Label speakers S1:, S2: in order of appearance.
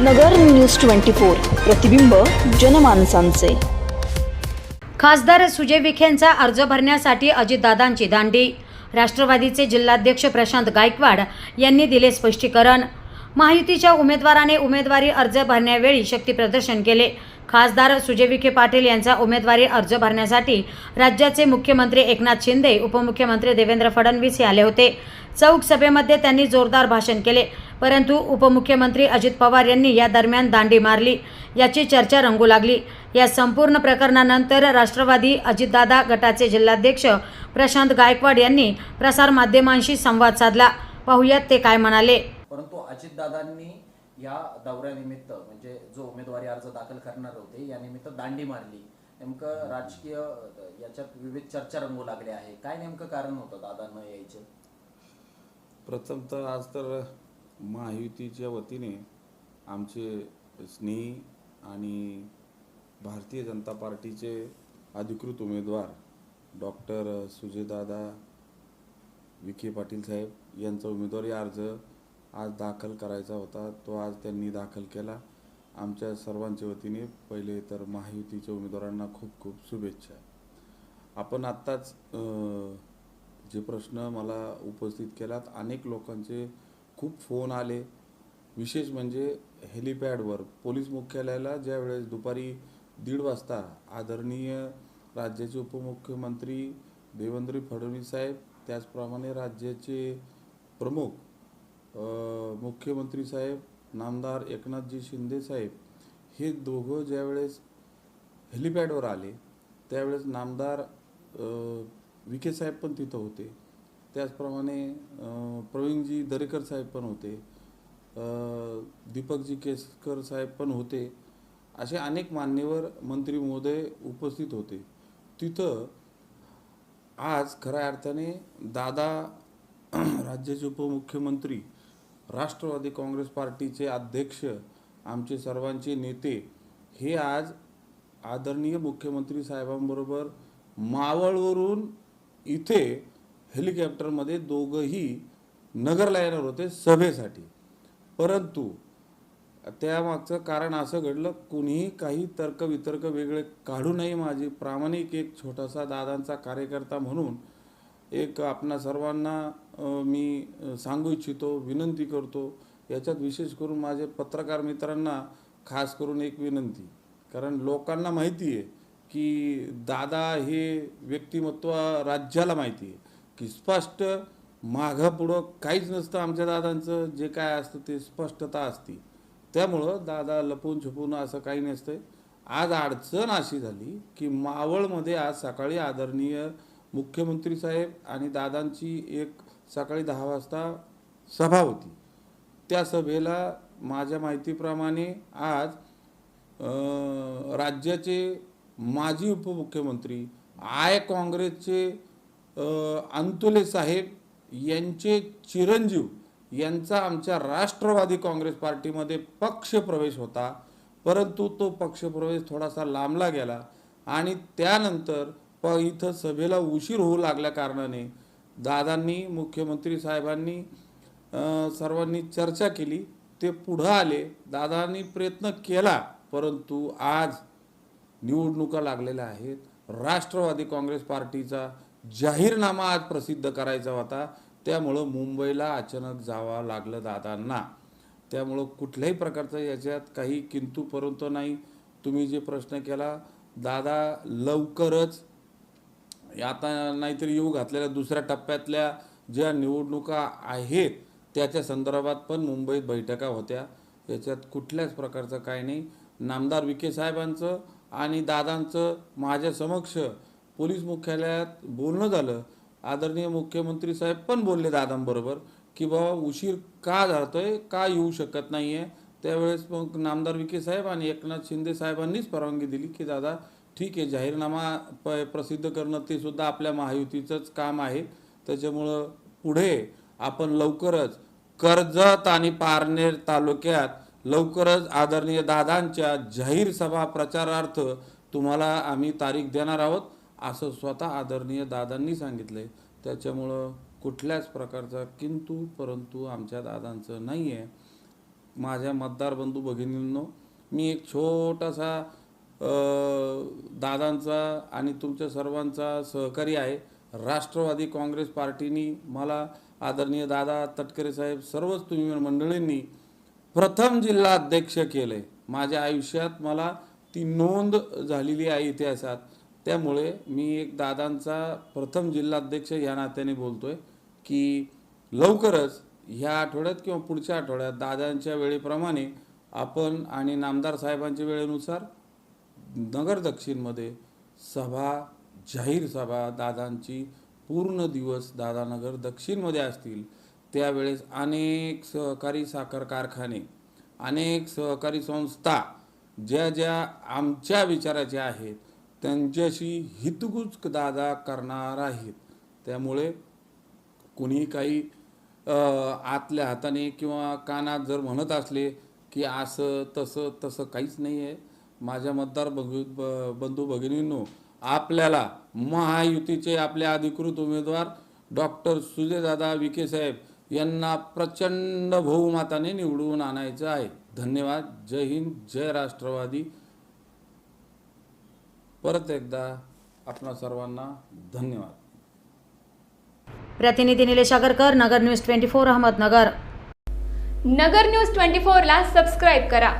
S1: नगर news twenty four प्रतिबिंब जनमानसांचे.
S2: खासदार सुजय विखेंचा अर्ज भरण्यासाठी अजितदादांची दांडी. राष्ट्रवादीचे जिल्हाध्यक्ष प्रशांत गायकवाड यांनी दिले स्पष्टीकरण. महायुतीच्या उमेदवाराने उमेदवारी अर्ज भरण्यावेळी शक्तीप्रदर्शन केले. खासदार सुजय विखे पाटील यांचा उमेदवारी अर्ज भरण्यासाठी राज्याचे मुख्यमंत्री एकनाथ शिंदे उपमुख्यमंत्री देवेंद्र फडणवीस हे आले होते. चौक सभेमध्ये त्यांनी जोरदार भाषण केले. परंतु उपमुख्यमंत्री अजित पवार यांनी या दरम्यान दांडी मारली. याची चर्चा रंगू लागली. या संपूर्ण प्रकरणानंतर राष्ट्रवादी अजितदादा गटाचे जिल्हाध्यक्ष प्रशांत गायकवाड यांनी प्रसारमाध्यमांशी संवाद साधला. पाहुयात ते काय म्हणाले.
S3: परंतु अजितदादांनी या दौऱ्यानिमित्त म्हणजे जो उमेदवारी अर्ज दाखल करणार होते या निमित्त दांडी मारली. नेमकं राजकीय याच्यात विविध चर्चा रंगू लागले आहे. काय नेमकं कारण होतं दादांना यायचं?
S4: प्रथमतः आज तर महायुतीच्या वतीने आमचे स्नेही आणि भारतीय जनता पार्टीचे अधिकृत उमेदवार डॉक्टर सुजयदादा विखे पाटील साहेब यांचा उमेदवारी अर्ज आज दाखल करायचा होता. तो आज त्यांनी दाखल केला. आमच्या सर्वांच्या वतीने पहिले तर महायुतीच्या उमेदवारांना खूप खूप शुभेच्छा. आपण आत्ताच जे प्रश्न मला उपस्थित केलात अनेक लोकांचे खूप फोन आले. विशेष म्हणजे हेलिपॅडवर. पोलीस मुख्यालयाला ज्या वेळेस दुपारी दीड वाजता आदरणीय राज्याचे उपमुख्यमंत्री देवेंद्र फडणवीस साहेब त्याचप्रमाणे राज्याचे प्रमुख मुख्यमंत्री साहेब नामदार एकनाथजी शिंदे साहेब हे दोघं ज्यावेळेस हेलिपॅडवर आले त्यावेळेस नामदार विखे साहेब पण तिथं होते. त्याचप्रमाणे प्रवीणजी दरेकर साहेब पण होते. दीपकजी केसकर साहेब पण होते. असे अनेक मान्यवर मंत्री महोदय उपस्थित होते. तिथं आज खऱ्या अर्थाने दादा राज्याचे उपमुख्यमंत्री राष्ट्रवादी काँग्रेस पार्टीचे अध्यक्ष आमचे सर्वांचे नेते हे आज आदरणीय मुख्यमंत्री साहेबांबरोबर मावळवरून इथे हेलिकॉप्टरमध्ये दोघंही नगरला येणार होते सभेसाठी. परंतु त्यामागचं कारण असं घडलं कुणीही काही तर्क वितर्क वेगळे काढू नये माझी. प्रामाणिक एक छोटासा दादांचा कार्यकर्ता म्हणून एक आपणा सर्वांना मी सांगू इच्छितो विनंती करतो. याच्यात विशेष करून माझे पत्रकार मित्रांना खास करून एक विनंती. कारण लोकांना माहिती आहे की दादा हे व्यक्तिमत्व राज्याला माहिती आहे. की स्पष्ट माघापुढं पुढं काहीच नसतं आमच्या दादांचं जे काय असतं ते स्पष्टता असते. त्यामुळं दादा लपून छपून असं काही नसतंय. आज अडचण अशी झाली की मावळमध्ये आज सकाळी आदरणीय मुख्यमंत्री साहेब आणि दादांची एक सकाळी दहा वाजता सभा होती. त्या सभेला माझ्या माहितीप्रमाणे आज राज्याचे माजी उपमुख्यमंत्री आय काँग्रेसचे अंतुले साहेब यांचे चिरंजीव यांचा आमच्या राष्ट्रवादी काँग्रेस पार्टीमध्ये पक्षप्रवेश होता. परंतु तो पक्षप्रवेश थोडासा लांबला गेला आणि त्यानंतर प इथं सभेला उशीर होऊ लागल्या कारणाने दादांनी मुख्यमंत्री साहेबांनी सर्वांनी चर्चा केली. ते पुढं आले. दादांनी प्रयत्न केला परंतु आज निवडणुका लागलेल्या आहेत. राष्ट्रवादी काँग्रेस पार्टीचा जाहीरनामा आज प्रसिद्ध करायचा होता. त्यामुळं मुंबईला अचानक जावं लागलं दादांना. त्यामुळं कुठल्याही प्रकारचं याच्यात काही किंतू परंतु नाही. तुम्ही जे प्रश्न केला दादा लवकरच आता नाहीतरी येऊ घातलेल्या दुसऱ्या टप्प्यातल्या ज्या निवडणुका आहेत त्याच्या संदर्भात पण मुंबईत बैठका होत्या. याच्यात कुठल्याच प्रकारचं काही नाही. नामदार विखे साहेबांचं आणि दादांचं माझ्या समक्ष पोलीस मुख्यालयात बोलणं झालं. आदरणीय मुख्यमंत्री साहेब पण बोलले दादांबरोबर की बाबा उशीर का जातोय का येऊ शकत नाही आहे त्यावेळेस मग नामदार विखे साहेब आणि एकनाथ शिंदे साहेबांनीच परवानगी दिली की दादा ठीक आहे जाहीरनामा प प्रसिद्ध करणं ते सुद्धा आपल्या महायुतीचंच काम आहे. त्याच्यामुळं पुढे आपण लवकरच कर्जत आणि पारनेर तालुक्यात लवकरच आदरणीय दादांच्या जाहीर सभा प्रचारार्थ तुम्हाला आम्ही तारीख देणार आहोत. असं स्वतः आदरणीय दादांनी सांगितलं. आहे त्याच्यामुळं कुठल्याच प्रकारचा किंतु परंतु आमच्या दादांचं नाही आहे माझ्या मतदार बंधू भगिनींनो मी एक छोटासा दादांचा आणि तुमच्या सर्वांचा सहकारी आहे. राष्ट्रवादी काँग्रेस पार्टीनी मला आदरणीय दादा तटकरे साहेब सर्वच तुम्ही मंडळींनी प्रथम जिल्हा अध्यक्ष केले. माझ्या आयुष्यात मला ती नोंद झालेली आहे इतिहासात. त्यामुळे मी एक दादांचा प्रथम जिल्हाध्यक्ष या नात्याने बोलतोय की लवकरच ह्या आठवड्यात किंवा पुढच्या आठवड्यात दादांच्या वेळेप्रमाणे आपण आणि नामदार साहेबांच्या वेळेनुसार नगर दक्षिणमध्ये सभा जाहीर सभा दादांची पूर्ण दिवस दादानगर दक्षिणमध्ये असतील. त्यावेळेस अनेक सहकारी साखर कारखाने अनेक सहकारी संस्था ज्या ज्या आमच्या विचाराच्या आहेत त्यांच्याशी हितगुज दादा करणार आहेत. त्यामुळे कोणी काही आतल्या हाताने किंवा कानात जर म्हणत असले की असं तसं तसं काहीच नाही आहे. माझ्या मतदार बघू ब- बंधू भगिनींनो आपल्याला महायुतीचे आपले अधिकृत उमेदवार डॉक्टर सुजयदादा विखे साहेब यांना प्रचंड बहुमताने निवडून आणायचं आहे. धन्यवाद. जय हिंद. जय राष्ट्रवादी. परत एकदा आपणा सर्वांना धन्यवाद.
S2: प्रतिनिधी Nilesh Agarkar Nagar news twenty four Ahmednagar.
S5: Nagar news twenty फोरला सबस्क्राईब करा.